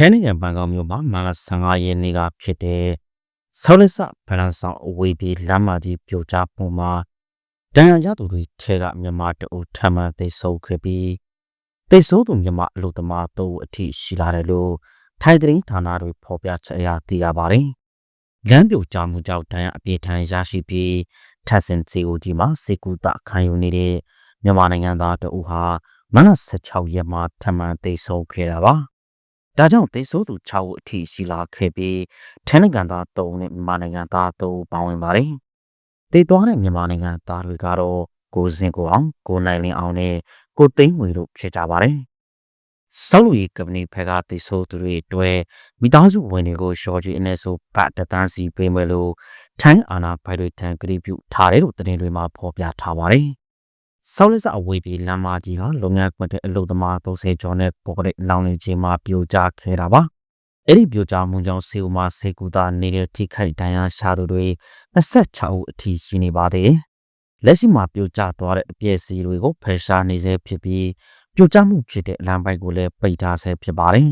ထိုင်းနိုင်ငံဘန်ကောက်မြို့မှာမလ15ရက်နေ့ကဖြစ်တဲ့ဆောက်လက်စဗလန်ဆောင်အဝေးပြေးလမ်းမကြီးပြိုကျမှုမှာတန်ရရသူတွေထဲကမြန်မာတအုပ်ထမှန်သိဆုံးခဲ့ပြီးသိဆုံးသူမြန်မာအလို့သမားတို့အထိရှိလာတယ်လို့ထိုင်းသတင်းဌာနတွေဖော်ပြချက်အရသိရပါတယ်။လမ်းပြိုကျမှုကြောင့်တန်ရအပြေးထန်ရရှိပြီးထပ်ဆင်စီအိုဂျီမှာစေကူတာခံယူနေတဲ့မြန်မာနိုင်ငံသားတအုပ်ဟာမလ16ရက်မှာထမှန်သိဆုံးခဲ့တာပါ။ ဒါကြောင့်သေဆိုးသူ6ဦးအထိရှိလာခဲ့ပြီးထိုင်းနိုင်ငံသား3ဦးနဲ့မြန်မာနိုင်ငံသား3ဦးပါဝင်ပါတယ်။သေသွားတဲ့မြန်မာနိုင်ငံသားတွေကတော့ကိုစင်ကိုအောင်ကိုနိုင်လင်းအောင်နဲ့ကိုသိန်းငွေတို့ဖြစ်ကြပါတယ်။ဆောက်လုပ်ရေးကမ္ပဏီဖက်ကသေဆိုးသူတွေအတွက်မိသားစုဝင်တွေကိုရှော့ချီအနည်းဆိုဗတ်တသန်းစီပေးမယ်လို့ထိုင်းအာဏာပိုင်တွေထံကတိပြုထားတယ်လို့သတင်းတွေမှာဖော်ပြထားပါတယ်။ ဆောက်လက်စအဝေးပြေးလမ်းမကြီးဟာလုပ်ငန်းခွင်တဲ့အလုပ်သမား30ကျော်နဲ့ပေါ်တဲ့လောင်နေခြင်းမှာပြိုကျခဲ့တာပါ။အဲ့ဒီပြိုကျမှုကြောင့်စေဦးမစေကူတာနေတဲ့ထိခိုက်ဒဏ်ရာရှာသူတွေ26ဦးအထိရှိနေပါသေးတယ်။လက်ရှိမှာပြိုကျသွားတဲ့အပျက်စီးတွေကိုဖယ်ရှားနေဆဲဖြစ်ပြီးပြိုကျမှုဖြစ်တဲ့အလံပိုက်ကိုလည်းပိတ်ထားဆဲဖြစ်ပါတယ်